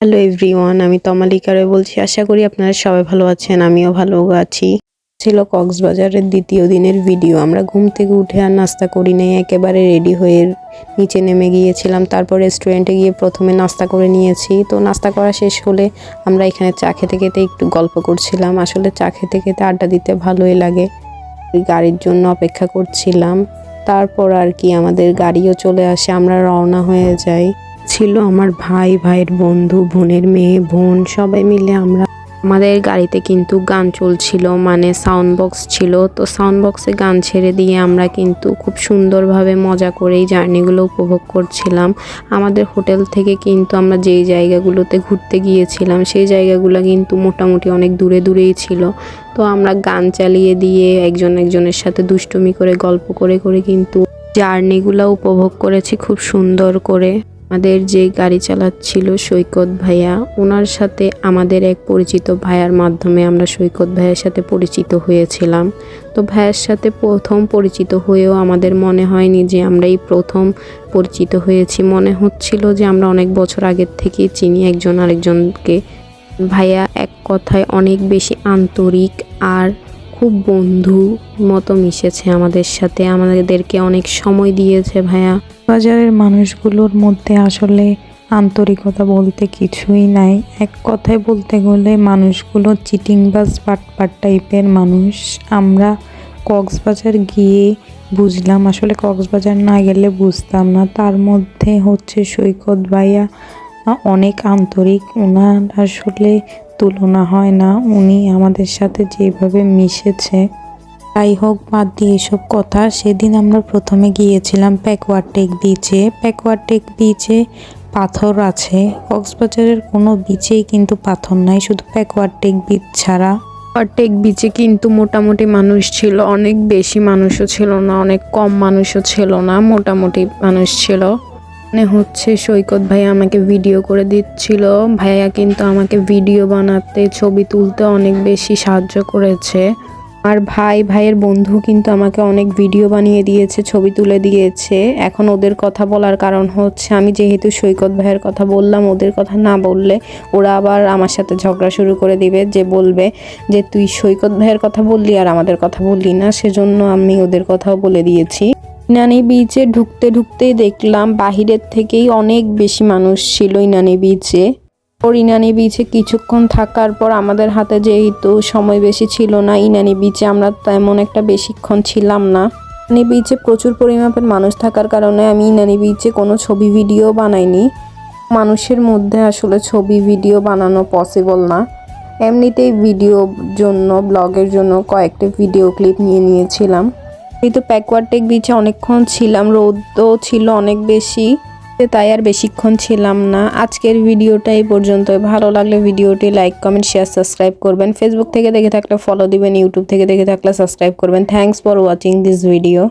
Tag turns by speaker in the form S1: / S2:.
S1: Hello everyone আমি তমালিকারে বলছি। আশা করি আপনারা সবাই ভালো আছেন, আমিও ভালো আছি। ছিল কক্সবাজারের দ্বিতীয় দিনের ভিডিও। আমরা ঘুম থেকে উঠে আর নাস্তা করি নাই, একেবারে রেডি হয়ে নিচে নেমে গিয়েছিলাম। তারপর রেস্টুরেন্টে গিয়ে প্রথমে নাস্তা করে নিয়েছি। তো নাস্তা করা শেষ হলে আমরা এখানে চা খেতে খেতে একটু গল্প করছিলাম। আসলে চা খেতে খেতে আড্ডা দিতে ভালোই লাগে। গাড়ির জন্য অপেক্ষা করছিলাম। তারপর আর কি আমাদের গাড়িও চলে আসে, আমরা রওনা হয়ে যাই। ছিল আমার ভাই, ভাইয়ের বন্ধু, বোনের মেয়ে, বোন, সবাই মিলে আমরা আমাদের গাড়িতে কিন্তু গান চলছিল মানে সাউন্ড বক্স ছিল। তো সাউন্ড বক্সে গান ছেড়ে দিয়ে আমরা কিন্তু খুব সুন্দরভাবে মজা করেই জার্নিগুলো উপভোগ করছিলাম। আমাদের হোটেল থেকে কিন্তু আমরা যেই জায়গাগুলোতে ঘুরতে গিয়েছিলাম, সেই জায়গাগুলো কিন্তু মোটামুটি অনেক দূরে দূরেই ছিল। তো আমরা গান চালিয়ে দিয়ে একজন একজনের সাথে দুষ্টুমি করে, গল্প করে করে কিন্তু জার্নিগুলো উপভোগ করেছি খুব সুন্দর করে। আমাদের যে গাড়ি চালাচ্ছিল সৈকত ভাইয়া ওনার সাথে আমাদের এক পরিচিত ভাইয়ার মাধ্যমে আমরা সৈকত ভাইয়ের সাথে পরিচিত হয়েছিলাম। তো ভাইয়ের সাথে প্রথম পরিচিত হয়েও আমাদের মনে হয়নি যে আমরা এই প্রথম পরিচিত হয়েছি। মনে হচ্ছিল যে আমরা অনেক বছর আগের থেকেই চিনি একজন আরেকজনকে। ভাইয়া এক কথায় অনেক বেশি আন্তরিক আর খুব বন্ধু মতো মিশেছে আমাদের সাথে। আমাদেরকে অনেক সময় দিয়েছে ভাইয়া।
S2: বাজারের মানুষগুলোর মধ্যে আসলে আন্তরিকতা বলতে কিছুই নাই। এক কথায় বলতে গেলে মানুষগুলো চিটিংবাজ পাটপাট টাইপের মানুষ। আমরা কক্সবাজার গিয়ে বুঝলাম, আসলে কক্সবাজার না গেলে বুঝতাম না। তার মধ্যে হচ্ছে সৈকত ভাইয়া অনেক আন্তরিক। ওনার আসলে তুলনা হয় না, উনি আমাদের সাথে যেভাবে মিশেছে। তাই হোক, বাদ দিয়ে এসব কথা, সেদিন আমরা প্রথমে গিয়েছিলাম প্যাকওয়ারটেক বিচে প্যাকওয়ারটেক বিচে পাথর আছে। কক্সবাজারের কোনো বিচেই কিন্তু পাথর নাই, শুধু প্যাকওয়ারটেক বিচ ছাড়া।
S1: টেক বিচে কিন্তু মোটামুটি মানুষ ছিল, অনেক বেশি মানুষও ছিল না, অনেক কম মানুষও ছিল না, মোটামুটি মানুষ ছিল। মানে হচ্ছে সৈকত ভাইয়া আমাকে ভিডিও করে দিচ্ছিল। ভাইয়া কিন্তু আমাকে ভিডিও বানাতে, ছবি তুলতে অনেক বেশি সাহায্য করেছে। আর ভাই, ভাইয়ের বন্ধু কিন্তু আমাকে অনেক ভিডিও বানিয়ে দিয়েছে, ছবি তুলে দিয়েছে। এখন ওদের কথা বলার কারণ হচ্ছে, আমি যেহেতু সৈকত ভাইয়ের কথা বললাম, ওদের কথা না বললে ওরা আবার আমার সাথে ঝগড়া শুরু করে দিবে, যে বলবে যে, তুই সৈকত ভাইয়ের কথা বললি আর আমাদের কথা বললি না, সেজন্য আমি ওদের কথাও বলে দিয়েছি। ইনানি বিচে ঢুকতে ঢুকতেই দেখলাম বাহিরের থেকেই অনেক বেশি মানুষ ছিল ইনানি বিচে ওর ইনানি বিচে কিছুক্ষণ থাকার পর আমাদের হাতে যেহেতু সময় বেশি ছিল না, ইনানি বিচে আমরা তেমন একটা বেশিক্ষণ ছিলাম না। ইনানি বিচে প্রচুর পরিমাপের মানুষ থাকার কারণে আমি ইনানি বিচে কোনো ছবি ভিডিও বানাইনি। মানুষের মধ্যে আসলে ছবি ভিডিও বানানো পসিবল না। এমনিতেই ভিডিওর জন্য ব্লগের জন্য কয়েকটা ভিডিও ক্লিপ নিয়ে নিয়েছিলাম। কিন্তু প্যাকওয়ার্ডটেক বিচে অনেকক্ষণ ছিলাম, রোদও ছিল অনেক বেশি তাই আর বেশিক্ষণ ছিলাম না। আজকের ভিডিওটা এই পর্যন্ত ভালো লাগলে ভিডিওটি লাইক কমেন্ট শেয়ার সাবস্ক্রাইব করবেন। ফেসবুক থেকে দেখে থাকলে ফলো দিবেন ইউটিউব থেকে দেখে থাকলে সাবস্ক্রাইব করবেন। Thanks for watching this video